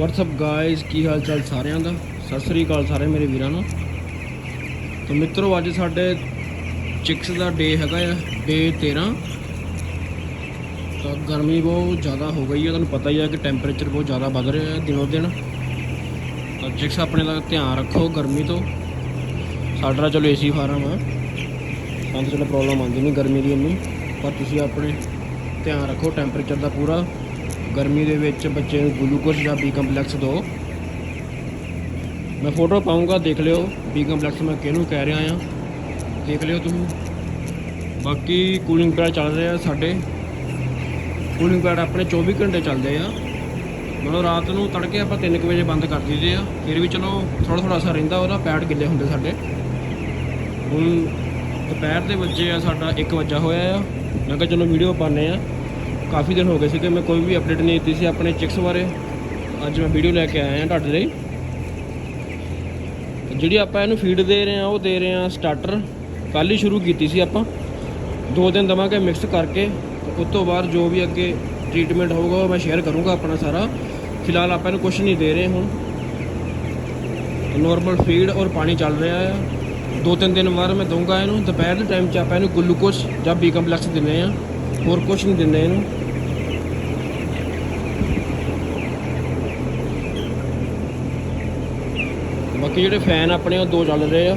WhatsApp guys ਕੀ ਹਾਲ ਚਾਲ ਸਾਰਿਆਂ ਦਾ? ਸਤਿ ਸ੍ਰੀ ਅਕਾਲ ਸਾਰੇ ਮੇਰੇ ਵੀਰਾਂ ਨੂੰ। ਤਾਂ ਮਿੱਤਰੋ, ਅੱਜ ਸਾਡੇ ਚਿਕਸ ਦਾ ਡੇ ਹੈਗਾ ਆ ਡੇ 13 ਤਾਂ ਗਰਮੀ ਬਹੁਤ ਜ਼ਿਆਦਾ ਹੋ ਗਈ ਹੈ ਤੁਹਾਨੂੰ ਪਤਾ ਹੀ ਹੈ ਕਿ ਟੈਂਪਰੇਚਰ ਬਹੁਤ ਜ਼ਿਆਦਾ ਵੱਧ ਰਿਹਾ ਹੈ ਦਿਨੋ ਦਿਨ। ਤਾਂ ਚਿਕਸ ਆਪਣੇ ਦਾ ਧਿਆਨ ਰੱਖੋ ਗਰਮੀ ਤੋਂ। ਸਾਡਾ ਚਲੋ ਏਸੀ ਫਾਰਮ ਆ। ਸਾਨੂੰ ਚਲੋ ਪ੍ਰੋਬਲਮ ਆਉਂਦੀ ਨਹੀਂ ਗਰਮੀ ਦੀ ਇੰਨੀ। ਪਰ ਤੁਸੀਂ ਆਪਣੇ ਧਿਆਨ ਰੱਖੋ ਟੈਂਪਰੇਚਰ ਦਾ ਪੂਰਾ। ਗਰਮੀ ਦੇ ਵਿੱਚ ਬੱਚੇ ਨੂੰ ਗਲੂਕੋਜ਼ ਜਾਂ ਬੀ ਕੰਪਲੈਕਸ ਦਿਓ। ਮੈਂ ਫੋਟੋ ਪਾਉਂਗਾ ਦੇਖ ਲਿਓ। ਬੀ ਕੰਪਲੈਕਸ ਮੈਂ ਕਿਹਨੂੰ ਕਹਿ ਰਿਹਾ ਆ ਦੇਖ ਲਿਓ ਤੁਸੀਂ। ਬਾਕੀ ਕੂਲਿੰਗ ਪੈਡ ਚੱਲ ਰਿਹਾ ਸਾਡੇ। ਕੂਲਿੰਗ ਪੈਡ ਆਪਣੇ 24 ਘੰਟੇ ਚੱਲਦੇ ਆ। ਮਤਲਬ ਰਾਤ ਨੂੰ ਤੜਕੇ ਆਪਾਂ 3 ਵਜੇ ਬੰਦ ਕਰ ਦਿੰਦੇ ਆ। ਫਿਰ ਵੀ ਚਲੋ ਥੋੜਾ ਥੋੜਾ ਅਸਰ ਰਹਿੰਦਾ ਉਹਦਾ, ਪੈਡ ਗਿੱਲੇ ਹੁੰਦੇ ਸਾਡੇ। ਹੁਣ ਦੁਪਹਿਰ ਦੇ ਵੱਜੇ ਆ ਸਾਡਾ 1 ਵਜਾ ਹੋਇਆ ਆ। ਮੈਂ ਕਿਹਾ ਚਲੋ ਵੀਡੀਓ ਪਾਉਂਦੇ ਆ। ਕਾਫੀ ਦਿਨ ਹੋ ਗਏ ਸੀ ਕਿ ਮੈਂ ਕੋਈ ਵੀ ਅਪਡੇਟ ਨਹੀਂ ਦਿੱਤੀ ਸੀ ਆਪਣੇ ਚਿਕਸ ਬਾਰੇ। ਅੱਜ ਮੈਂ ਵੀਡੀਓ ਲੈ ਕੇ ਆਇਆ ਤੁਹਾਡੇ ਲਈ। ਜਿਹੜੀ ਆਪਾਂ ਇਹਨੂੰ ਫੀਡ ਦੇ ਰਹੇ ਆ ਉਹ ਦੇ ਰਹੇ ਆ ਸਟਾਰਟਰ ਕੱਲ ਹੀ ਸ਼ੁਰੂ ਕੀਤੀ ਸੀ ਆਪਾਂ। ਦੋ ਦਿਨ ਦਵਾਂਗੇ ਮਿਕਸ ਕਰਕੇ। ਤੇ ਉਸ ਤੋਂ ਬਾਅਦ ਜੋ ਵੀ ਅੱਗੇ ਟ੍ਰੀਟਮੈਂਟ ਹੋਊਗਾ, ਉਹ ਮੈਂ ਸ਼ੇਅਰ ਕਰੂੰਗਾ ਆਪਣਾ ਸਾਰਾ। ਫਿਲਹਾਲ ਆਪਾਂ ਇਹਨੂੰ ਕੁਝ ਨਹੀਂ ਦੇ ਰਹੇ ਹੁਣ। ਨੋਰਮਲ ਫੀਡ ਔਰ ਪਾਣੀ ਚੱਲ ਰਿਹਾ ਆ। ਦੋ ਤਿੰਨ ਦਿਨ ਬਾਅਦ ਮੈਂ ਦਊਂਗਾ ਇਹਨੂੰ। ਦੁਪਹਿਰ ਦੇ ਟਾਈਮ 'ਚ ਆਪਾਂ ਇਹਨੂੰ ਗਲੂਕੋਜ਼ ਜਾਂ ਬੀ ਕੰਪਲੈਕਸ ਦਿੰਦੇ ਆ ਹੋਰ ਕੁਝ ਨਹੀਂ ਦਿੰਦੇ ਇਹਨੂੰ। ਬਾਕੀ ਜਿਹੜੇ ਫੈਨ ਆਪਣੇ ਉਹ ਦੋ ਚੱਲ ਰਹੇ ਆ।